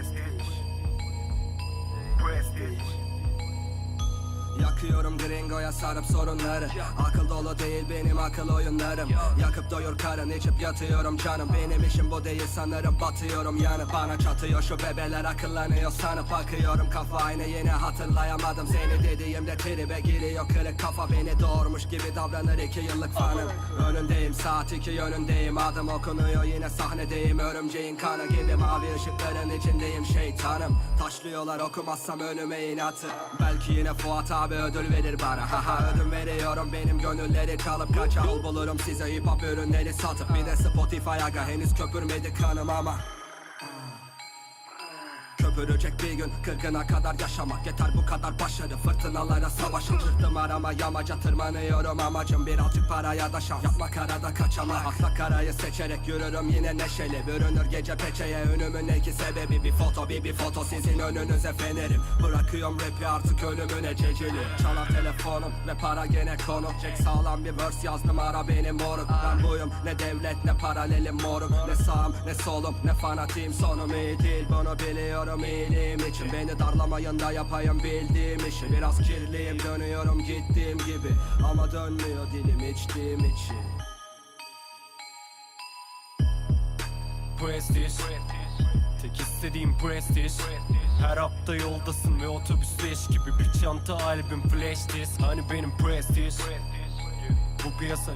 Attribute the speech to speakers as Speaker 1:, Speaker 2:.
Speaker 1: Prestige. Prestige.
Speaker 2: Yakıyorum gringoya sarıp sorunları. Akıl dolu değil benim akıl oyunlarım. Yakıp doyur karın içip yatıyorum canım. Benim işim bu değil sanırım. Batıyorum yanı Bana çatıyor. Şu bebeler akıllanıyor sanıp bakıyorum Kafa. Aynı yine hatırlayamadım. Seni dediğimde tribe giriyor kırık kafa. Beni doğurmuş gibi davranır iki yıllık fanım. Önündeyim saat iki yönündeyim. Adım okunuyor yine sahnedeyim. Örümceğin kanı gibi mavi ışıkların içindeyim. Şeytanım Taşlıyorlar okumazsam önüme inatı. Belki yine Fuat abi ödül verir bana. Haha ödün veriyorum benim gönülleri çalıp kaçar. Yol bulurum size hip hop ürünleri satıp. Bir de Spotify aga henüz köpürmedi kanım ama Köpürecek bir gün. Kırkına kadar yaşamak Yeter bu kadar başarı. Fırtınalara savaşın Çıktım arama yamaca tırmanıyorum. Amacım Birazcık paraya da şans. Yapmak arada kaçamak. Akla karayı seçerek yürürüm yine neşeli. Bürünür gece peçeye önümün iki sebebi. Bir foto bir bir foto sizin önünüze fenerim. Bırakıyorum rapi artık ölümüne ceceli Çalar telefonum ve para gene konu Çek sağlam bir verse yazdım ara benim moruk. Ben buyum ne devlet ne paralelim moruk. Ne sağım ne solum ne fanatiyim sonum. İyi değil Bunu biliyorum iyiliğim için. Beni darlamayın da yapayım bildiğim işi. Biraz kirliyim dönüyorum gittiğim gibi. Ama dönmüyor dilim içtiğim için.
Speaker 3: Prestige. Tek istediğim prestij Her hafta yoldasın ve otobüs leş gibi Bir çanta albüm flash disk. Hani benim prestij Bu piyasa